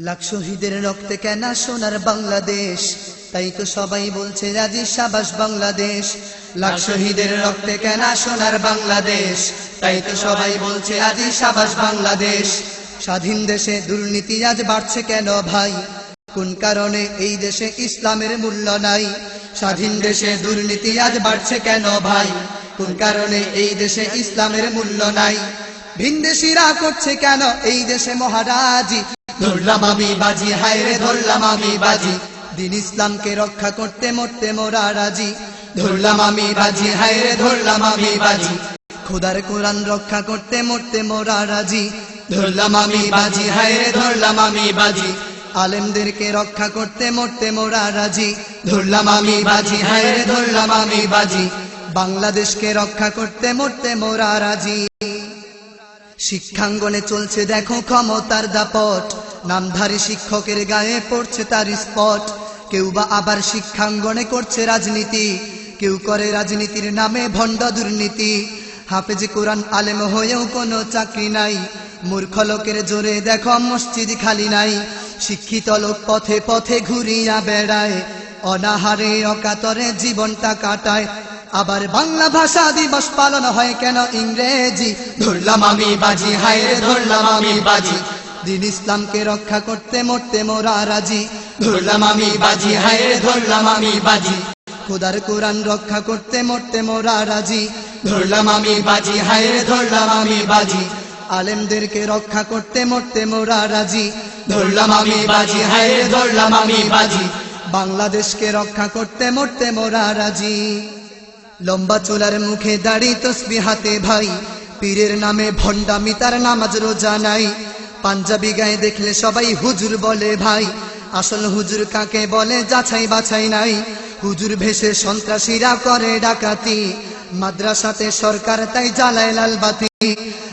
লাখ শহীদের রক্তে কেন সোনার বাংলাদেশ। তাই তো সবাই বলছে, রাজি সাবাস বাংলাদেশ। লাখ শহীদের রক্তে কেন সোনার বাংলাদেশ। তাই তো সবাই বলছে আজি সাবাস বাংলাদেশ। স্বাধীন দেশে দুর্নীতি আজ বাড়ছে কেন ভাই? কোন কারণে এই দেশে ইসলামের মূল্য নাই? স্বাধীন দেশে দুর্নীতি আজ বাড়ছে কেন ভাই? কোন কারণে এই দেশে ইসলামের মূল্য নাই? ভিনদেশিরা করছে কেন এই দেশে মহারাজি? ধরলাম আমি বাজি হায় রে ধরলাম আমি বাজি। দিন ইসলামকে রক্ষা করতে মরতে মোরা রাজি। ধরলাম আমি বাজি হায় রে ধরলাম আমি বাজি। খোদার কোরআন রক্ষা করতে মরতে মোরা রাজি। ধরলাম আমি বাজি হায় রে ধরলাম আমি বাজি। আলেমদেরকে রক্ষা করতে মরতে মোরা রাজি। ধরলাম আমি বাজি হায় রে ধরলাম আমি বাজি। বাংলাদেশকে রক্ষা করতে মরতে মোরা রাজি। শিক্ষাঙ্গনে চলছে দেখো ক্ষমতার দাপট। নামধারী শিক্ষকের গায়ে পড়ছে তার স্পট। কেউ বা আবার শিক্ষাঙ্গনে করছে রাজনীতি। কেউ করে রাজনীতির নামে ভণ্ড দুর্নীতি। হাফেজ কোরআন আলেম হয়েও কোনো চাকরি নাই। মূর্খ লোকের জোরে দেখো মসজিদ খালি নাই। শিক্ষিত লোক পথে পথে ঘুরিয়া বেড়ায়। অনাহারে অকাতরে জীবনটা কাটায়। আবার বাংলা ভাষা দিবস পালন হয় কেন ইংরেজি? ধরলাম আমি বাজি, হায় ধরলাম আমি বাজি। দিন ইসলামকে রক্ষা করতে মরতে মোরা রাজি। ধরলাম আমি বাজি, হায় ধরলাম আমি বাজি। খোদার কোরআন রক্ষা করতে মরতে মোরা রাজি। ধরলাম আমি বাজি, হায় ধরলাম আমি বাজি। আলেমদেরকে রক্ষা করতে মরতে মোরা রাজি। ধরলাম আমি বাজি, হায় ধরলাম আমি বাজি। বাংলাদেশকে রক্ষা করতে মরতে মোরা রাজি। লম্বা চুলার মুখে দাড়ি তসবি হাতে ভাই। পীরের নামে ভণ্ডামি, তার নামাজ রোজা নাই। পাঞ্জাবি গায়ে দেখলে সবাই হুজুর বলে ভাই। আসল হুজুর কাকে বলে যাচাই বাছাই নাই। হুজুর ভেসে সন্ত্রাসীরা করে ডাকাতি। মাদ্রাসাতে সরকার তাই জ্বালায় লাল বাতি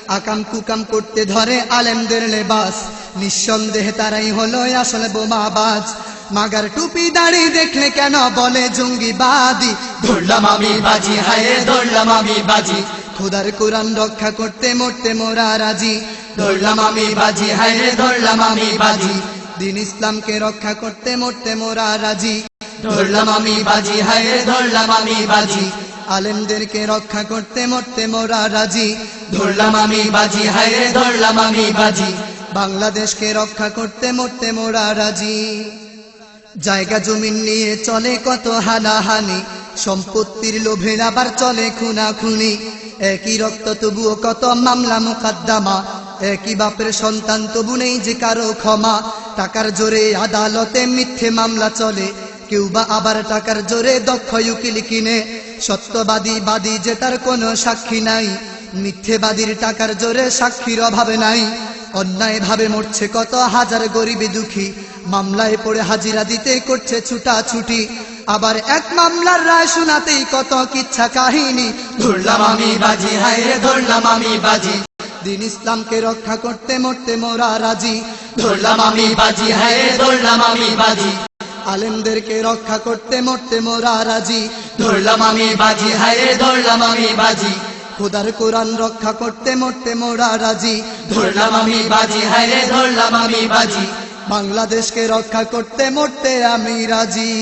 আকাম কুকাম করতে ধরে আলেমদের লেবাস। নিঃসন্দেহে তারাই হলো আসল বোমাবাজ। মাগার টুপি দাড়ি দেখলে কেন বলে জঙ্গিবাদী? ধরলাম আমি বাজি হায় ধরলাম আমি বাজি। খোদার কোরআন রক্ষা করতে মরতে মোরা রাজি। ধরলাম আমি বাজি হায় ধরলাম আমি বাজি। দিন ইসলামকে রক্ষা করতে মরতে মোরা রাজি। ধরলাম আমি বাজি হায় ধরলাম আমি বাজি। আলেমদেরকে রক্ষা করতে মরতে মোরা রাজি। ধরলাম আমি বাজি হায় ধরলাম আমি বাজি। বাংলাদেশকে রক্ষা করতে মরতে মোরা রাজি। জায়গা জমিন নিয়ে চলে কত হানাহানি। সম্পত্তির লোভে আবার চলে খুনাখুনি। একই রক্ত তবুও কত মামলা মোকদ্দমা। একই বাপের সন্তান, তবু নেই যে কারও ক্ষমা। টাকার জোরে আদালতে মিথ্যে মামলা চলে। কেউ বা আবার টাকার জোরে দক্ষ উকিল কিনে। সত্যবাদী বাদী যে তার কোনো সাক্ষী নাই। মিথ্যেবাদীর টাকার জোরে সাক্ষীর অভাবে নাই। অন্যায় ভাবে মরছে কত হাজার গরিবী দুঃখী। মামলায় পড়ে হাজিরা দিতে করছে ছুটা ছুটি আবার এক মামলার রায় শোনাতেই কত কিচ্ছা কাহিনী। ধরলাম আমি বাজি, হায় রে, ধরলাম আমি বাজি। দিন ইসলামকে রক্ষা করতে মরতে মোরা রাজি। ধরলাম আমি বাজি, হায় ধরলাম আমি বাজি। আলেমদেরকে রক্ষা করতে মরতে মোরা রাজি। ধরলাম আমি বাজি, হায় ধরলাম আমি বাজি। খোদার কোরআন রক্ষা করতে মরতে মোরা রাজি। ধরলাম আমি বাজি, হায় ধরলাম আমি বাজি। বাংলাদেশকে রক্ষা করতে মরতে আমি রাজি।